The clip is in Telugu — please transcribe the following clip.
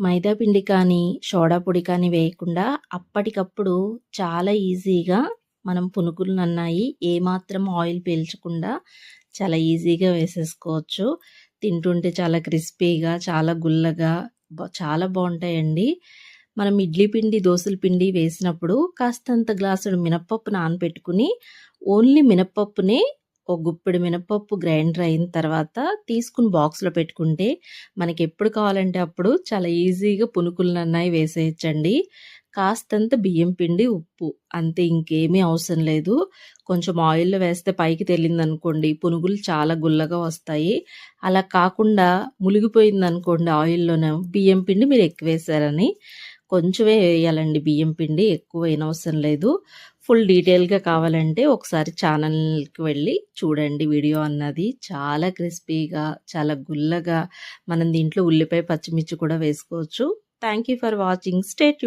మైదా పిండి కానీ, సోడా పొడి కానీ వేయకుండా అప్పటికప్పుడు చాలా ఈజీగా మనం పునుగులు పునుగులనన్నాయి ఏమాత్రం ఆయిల్ పీల్చకుండా చాలా ఈజీగా వేసేసుకోవచ్చు. తింటుంటే చాలా క్రిస్పీగా, చాలా గుల్లగా చాలా బాగుంటాయండి మనం ఇడ్లీ పిండి, దోసల పిండి వేసినప్పుడు కాస్తంత గ్లాసుడు మినపప్పు నానబెట్టుకొని ఓన్లీ మినప్పప్పునే ఒక గుప్పెడు మినపప్పు గ్రైండర్ అయిన తర్వాత తీసుకుని బాక్స్‌లో పెట్టుకుంటే మనకి ఎప్పుడు కావాలంటే అప్పుడు చాలా ఈజీగా పునుకులనన్నాయి వేసేయచ్చండి కాస్తంత బియ్యం పిండి, ఉప్పు అంతే ఇంకేమీ అవసరం లేదు. కొంచెం ఆయిల్‌లో వేస్తే పైకి తేలిందనుకోండి పునుగులు చాలా గుల్లగా వస్తాయి. అలా కాకుండా మునిగిపోయిందనుకోండి ఆయిల్‌లోనే బియ్యం పిండి మీరు ఎక్కువేశారని. కొంచెమే వేయాలండి బియ్యం పిండి ఎక్కువ అవసరం లేదు. ఫుల్ డీటెయిల్‌గా కావాలంటే ఒకసారి ఛానల్‌కి వెళ్ళి చూడండి వీడియో అన్నది. చాలా క్రిస్పీగా, చాలా గుల్లగా మనం దీంట్లో ఉల్లిపాయ, పచ్చిమిర్చి కూడా వేసుకోవచ్చు. Thank you for watching. State